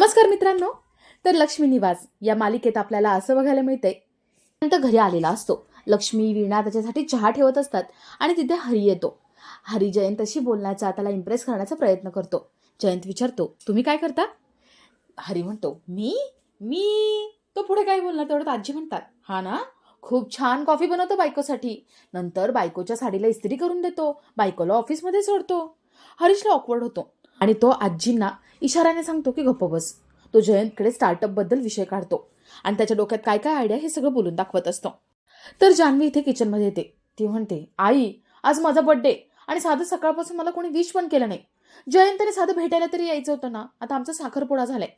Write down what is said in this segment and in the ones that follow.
नमस्कार मित्रांनो. तर लक्ष्मी निवास या मालिकेत आपल्याला असं बघायला मिळतंय. नंतर घरी आलेला असतो. लक्ष्मी वीणा त्याच्यासाठी चहा ठेवत असतात आणि तिथे हरी येतो. हरी जयंतशी बोलण्याचा त्याला इम्प्रेस करण्याचा प्रयत्न करतो. जयंत विचारतो तुम्ही काय करता? हरी म्हणतो मी? मी? तो पुढे काय बोलणार? तेवढं आजी म्हणतात. हा ना? खूप छान कॉफी बनवतो बायकोसाठी. नंतर बायकोच्या साडीला इस्त्री करून देतो. बायकोला ऑफिसमध्ये सोडतो. हरीशला ऑकवर्ड होतो. आणि तो आजींना इशाऱ्याने सांगतो की गप्प बस. तो जयंतकडे स्टार्टअपबद्दल विषय काढतो आणि त्याच्या डोक्यात काय काय आयडिया हे सगळं बोलून दाखवत असतो. तर जान्हवी इथे किचनमध्ये येते. ती म्हणते आई आज माझा बड्डे आणि साधं सकाळपासून मला कोणी विश पण केलं नाही. जयंतने साधं भेटायला तरी यायचं होतं ना आता आमचा साखरपुडा झालाय.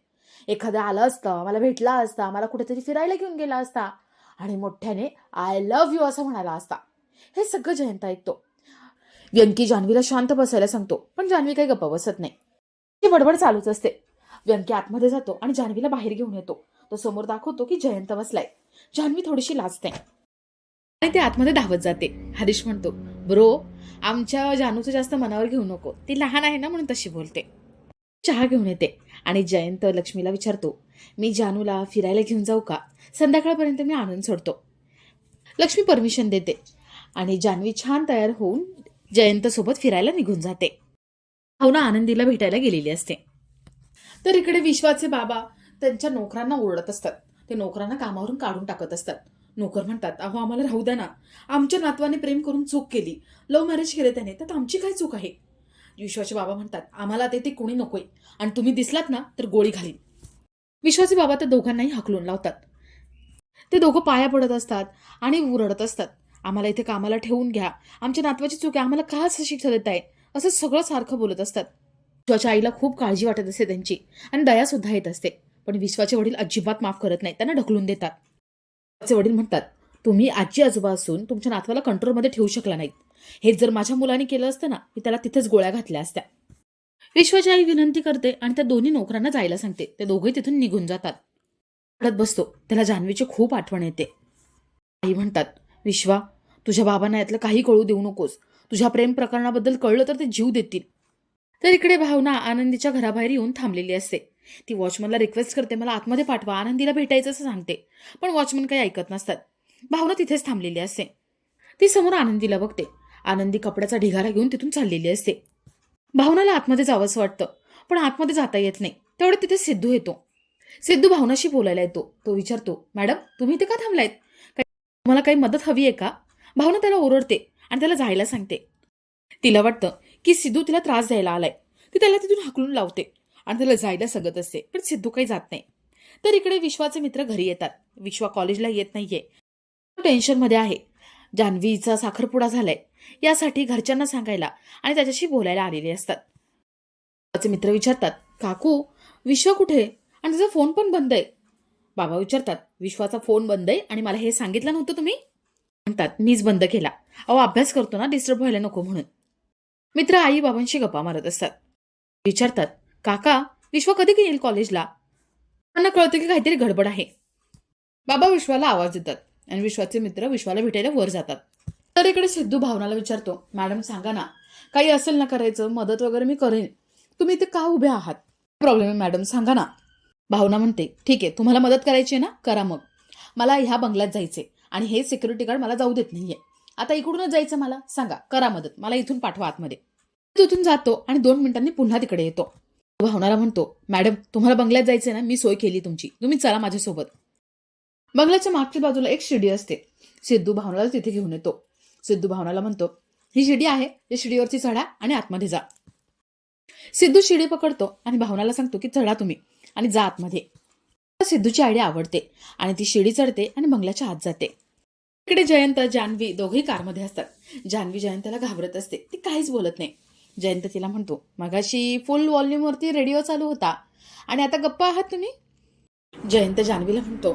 एखादा आला असता मला भेटला असता मला कुठेतरी फिरायला घेऊन गेला असता आणि मोठ्याने आय लव्ह यू असं म्हणाला असता. हे सगळं जयंत ऐकतो. व्यंकी जान्हवीला शांत बसायला सांगतो पण जान्हवी काही गप्प बसत नाही. ती बडबड चालूच असते. व्यंकी आतमध्ये जातो आणि जान्हवीला बाहेर घेऊन येतो. तो समोर दाखवतो की जयंत बसलाय. जान्हवी थोडीशी लाजते. आणि ते आतमध्ये धावत जाते. हरीश म्हणतो ब्रो आमच्या जानूचं जास्त मनावर घेऊ नको. ती लहान आहे ना म्हणून तशी बोलते. चहा घेऊन येते आणि जयंत लक्ष्मीला विचारतो मी जानूला फिरायला घेऊन जाऊ का? संध्याकाळपर्यंत मी आणून सोडतो. लक्ष्मी परमिशन देते आणि जान्हवी छान तयार होऊन जयंतसोबत फिरायला निघून जाते. भावना आनंदीला भेटायला गेलेली असते. तर इकडे विश्वाचे बाबा त्यांच्या नोकरांना ओरडत असतात. ते नोकरांना कामावरून काढून टाकत असतात. नोकर म्हणतात अहो आम्हाला राहू द्या ना. आमच्या नातवाने प्रेम करून चूक केली. लव्ह मॅरेज केले त्याने त्यात आमची काय चूक आहे? विश्वाचे बाबा म्हणतात आम्हाला ते ते कोणी नकोय. आणि तुम्ही दिसलात ना तर गोळी घालीन. विश्वाचे बाबा त्या दोघांनाही हकलून लावतात. ते दोघं पाया पडत असतात आणि उरडत असतात. आम्हाला इथे कामाला ठेवून घ्या. आमच्या नातवाची चूक आहे. आम्हाला का असं शिक्षा आहे. असं सगळं सारखं बोलत असतात. विश्वाच्या आईला खूप काळजी वाटत असते त्यांची. आणि दयासुद्धा येत असते. पण विश्वाचे वडील अजिबात माफ करत नाही त्यांना ढकलून देतात. त्याचे वडील म्हणतात तुम्ही आजी आजोबा असून तुमच्या नातवाला कंट्रोलमध्ये ठेवू शकला नाहीत. हे जर माझ्या मुलाने केलं असतं ना मी त्याला तिथेच गोळ्या घातल्या असत्या. विश्वाची आई विनंती करते आणि त्या दोन्ही नोकरांना जायला सांगते. ते दोघे तिथून निघून जातात. रडत बसतो. त्याला जान्हवीची खूप आठवण येते. आई म्हणतात विश्वा तुझ्या बाबांना यातलं काही कळू देऊ नकोस. तुझ्या प्रेम प्रकरणाबद्दल कळलं तर ते जीव देतील. तर इकडे भावना आनंदीच्या घराबाहेर येऊन थांबलेली असते. ती वॉचमनला रिक्वेस्ट करते मला आतमध्ये पाठवा आनंदीला भेटायचं असं सांगते. पण वॉचमन काही ऐकत नसतात. भावना तिथेच थांबलेली असते. ती समोर आनंदीला बघते. आनंदी कपड्याचा ढिगारा घेऊन तिथून चाललेली असते. भावनाला आतमध्ये जावंसं वाटतं पण आतमध्ये जाता येत नाही. तेवढं तिथे सिद्धू येतो. सिद्धू भावनाशी बोलायला येतो. तो विचारतो मॅडम तुम्ही इथे का थांबलायत? मला काही मदत हवी आहे का? भावना त्याला ओरडते आणि त्याला जायला सांगते. तिला वाटतं की सिद्धू तिला त्रास द्यायला आलाय. ती त्याला तिथून हाकलून लावते आणि त्याला जायला सगत असते पण सिद्धू काही जात नाही. तर इकडे विश्वाचे मित्र घरी येतात. विश्वा कॉलेजला येत नाहीये. टेन्शनमध्ये आहे. जान्हवीचा साखरपुडा झालाय. यासाठी घरच्यांना सांगायला आणि त्याच्याशी बोलायला आलेले असतात. त्याचे मित्र विचारतात काकू विश्व कुठे आणि त्याचा फोन पण बंद आहे. बाबा विचारतात विश्वाचा फोन बंद आहे आणि मला हे सांगितलं नव्हतं तुम्ही? म्हणतात मीच बंद केला. अहो अभ्यास करतो ना डिस्टर्ब व्हायला नको म्हणून. मित्र आई बाबांशी गप्पा मारत असतात. विचारतात काका विश्व कधी येईल कॉलेजला त्यांना कळतं की काहीतरी गडबड आहे. बाबा विश्वाला आवाज देतात आणि विश्वाचे मित्र विश्वाला भेटायला वर जातात. तर इकडे सिद्धू भावनाला विचारतो मॅडम सांगा ना काही असेल ना करायचं मदत वगैरे मी करेन. तुम्ही इथे का उभे आहात? प्रॉब्लेम आहे मॅडम? सांगा ना. भावना म्हणते ठीक आहे तुम्हाला मदत करायची आहे ना? करा मग. मला ह्या बंगल्यात जायचे आणि हे सिक्युरिटी गार्ड मला जाऊ देत नाहीये. आता इकडूनच जायचं मला. सांगा करा मदत. मला इथून पाठवा आतमध्ये. तिथून जातो आणि दोन मिनिटांनी पुन्हा तिकडे येतो. भावनाला म्हणतो मॅडम तुम्हाला बंगल्यात जायचंय ना? मी सोय केली तुमची. तुम्ही चला माझ्यासोबत. बंगल्याच्या मागच्या बाजूला एक शिडी असते. सिद्धू भावनाला तिथे घेऊन येतो. सिद्धू भावनाला म्हणतो ही शिडी आहे. या शिडीवरची चढा आणि आतमध्ये जा. सिद्धू शिडी पकडतो आणि भावनाला सांगतो की चढा तुम्ही. आणि जा आतमध्ये सिद्धूची आयडिया आवडते आणि ती शिडी चढते आणि बंगल्याच्या आत जाते. इकडे जयंत जान्हवी दोघेही कारमध्ये असतात. जान्हवी जयंतला घाबरत असते. ती काहीच बोलत नाही. जयंत तिला म्हणतो मगाशी फुल व्हॉल्यूमवरती रेडिओ चालू होता. आणि आता गप्पा आहात तुम्ही? जयंत जान्हवीला म्हणतो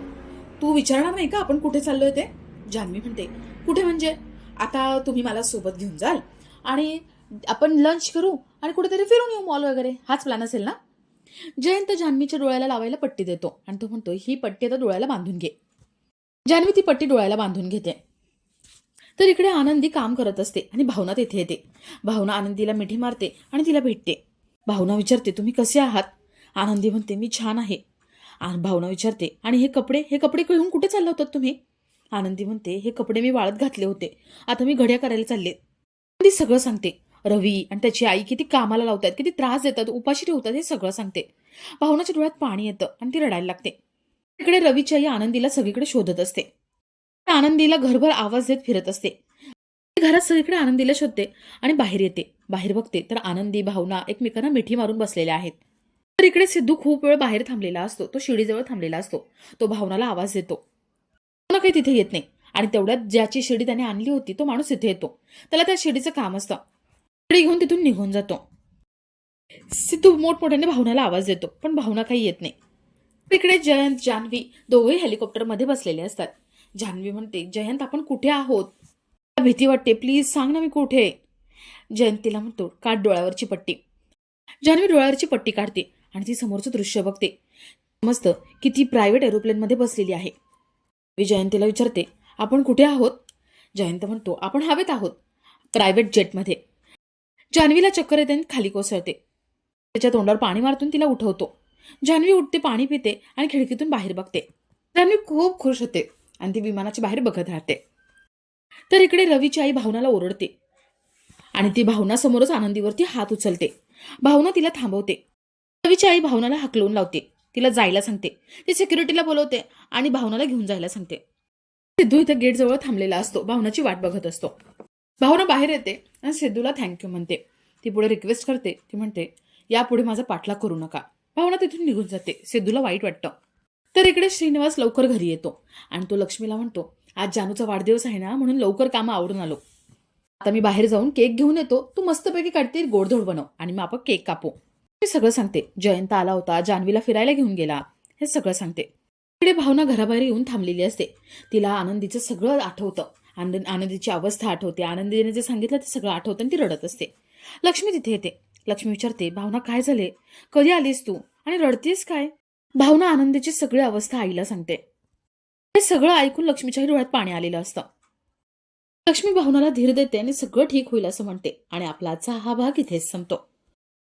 तू विचारणार नाही का आपण कुठे चाललोय ते? जान्हवी म्हणते कुठे म्हणजे? आता तुम्ही मला सोबत घेऊन जाल आणि आपण लंच करू आणि कुठेतरी फिरून येऊ मॉल वगैरे. हाच प्लॅन असेल ना? जयंत जान्हवीच्या डोळ्याला लावायला पट्टी देतो आणि तो म्हणतो ही पट्टी आता डोळ्याला बांधून घे. जान्हवी ती पट्टी डोळ्याला बांधून घेते. तर इकडे आनंदी काम करत असते आणि भावना तेथे येते. भावना आनंदीला मिठी मारते आणि तिला भेटते. भावना विचारते तुम्ही कसे आहात? आनंदी म्हणते मी छान आहे. भावना विचारते आणि हे कपडे हे कपडे घेऊन कुठे चालला होतात तुम्ही? आनंदी म्हणते हे कपडे मी वाळत घातले होते. आता मी घड्या करायला चालले. आनंदी सगळं सांगते. रवी आणि त्याची आई किती कामाला लावतात किती त्रास देतात उपाशी ठेवतात हे सगळं सांगते. भावनाच्या डोळ्यात पाणी येतं आणि ती रडायला लागते. इकडे रवीची आई आनंदीला सगळीकडे शोधत असते. आनंदीला घरभर आवाज देत फिरत असते. घरात सगळीकडे आनंदीला शोधते आणि बाहेर येते. बाहेर बघते तर आनंदी भावना एकमेकांना मिठी मारून बसलेल्या आहेत. तर इकडे सिद्धू खूप वेळ बाहेर थांबलेला असतो तो शिडीजवळ थांबलेला असतो. तो भावनाला आवाज देतो. भावना काही तिथे येत नाही आणि तेवढ्यात ज्याची शिडी त्याने आणली होती तो माणूस तिथे येतो. त्याला त्या शिडीचं काम असतं. शिडी घेऊन तिथून निघून जातो. सिद्धू मोठमोठ्याने भावनाला आवाज देतो पण भावना काही येत नाही. तिकडे जयंत जान्हवी दोघेही हेलिकॉप्टरमध्ये बसलेले असतात. जान्हवी म्हणते जयंत आपण कुठे आहोत? मला भीती वाटते प्लीज सांग ना मी कुठे आहे?" जयंत तिला म्हणतो काढ डोळ्यावरची पट्टी. जान्हवी डोळ्यावरची पट्टी काढते आणि ती समोरचं दृश्य बघते. समजतं की ती प्रायव्हेट एरोप्लेनमध्ये बसलेली आहे. मी जयंतीला विचारते आपण कुठे आहोत? जयंत म्हणतो आपण हवेत आहोत. प्रायव्हेट जेटमध्ये जान्हवीला चक्कर येते आणि खाली कोसळते. त्याच्या तोंडावर पाणी मारतून तिला उठवतो. जान्हवी उठते पाणी पिते आणि खिडकीतून बाहेर बघते. जान्हवी खूप खुश होते आणि ती विमानाच्या बाहेर बघत राहते. तर इकडे रवीची आई भावनाला ओरडते आणि ती भावना समोरच आनंदीवरती हात उचलते. भावना तिला थांबवते. रवीची आई भावनाला हकलवून लावते. तिला जायला सांगते. ती सिक्युरिटीला बोलवते आणि भावनाला घेऊन जायला सांगते. सिद्धू इथं गेटजवळ थांबलेला असतो. भावनाची वाट बघत असतो. भावना बाहेर येते आणि सिद्धूला थँक्यू म्हणते. ती पुढे रिक्वेस्ट करते. ती म्हणते यापुढे माझा पाठलाग करू नका. भावना तिथून निघून जाते. सिद्धूला वाईट वाटतं. तर इकडे श्रीनिवास लवकर घरी येतो आणि तो लक्ष्मीला म्हणतो आज जानूचा वाढदिवस आहे ना म्हणून लवकर कामं आवरून आलो. आता मी बाहेर जाऊन केक घेऊन येतो. तू मस्तपैकी काढते गोडधोड बनव आणि मग आपण केक कापू. मी सगळं सांगते. जयंत आला होता जान्हवीला फिरायला घेऊन गेला. हे सगळं सांगते. इकडे भावना घराबाहेर येऊन थांबलेली असते. तिला आनंदीचं सगळं आठवतं. आनंद आनंदीची अवस्था आठवते. आनंदीने जे सांगितलं ते सगळं आठवतं आणि ती रडत असते. लक्ष्मी तिथे येते. लक्ष्मी विचारते भावना काय झाले? कधी आलीस तू? आणि रडतीस काय? भावना आनंदीची सगळी अवस्था आईला सांगते. हे सगळं ऐकून लक्ष्मीच्याही डोळ्यात पाणी आलेलं असतं. लक्ष्मी भावनाला धीर देते आणि सगळं ठीक होईल असं म्हणते आणि आपला आजचा हा भाग इथेच संपतो.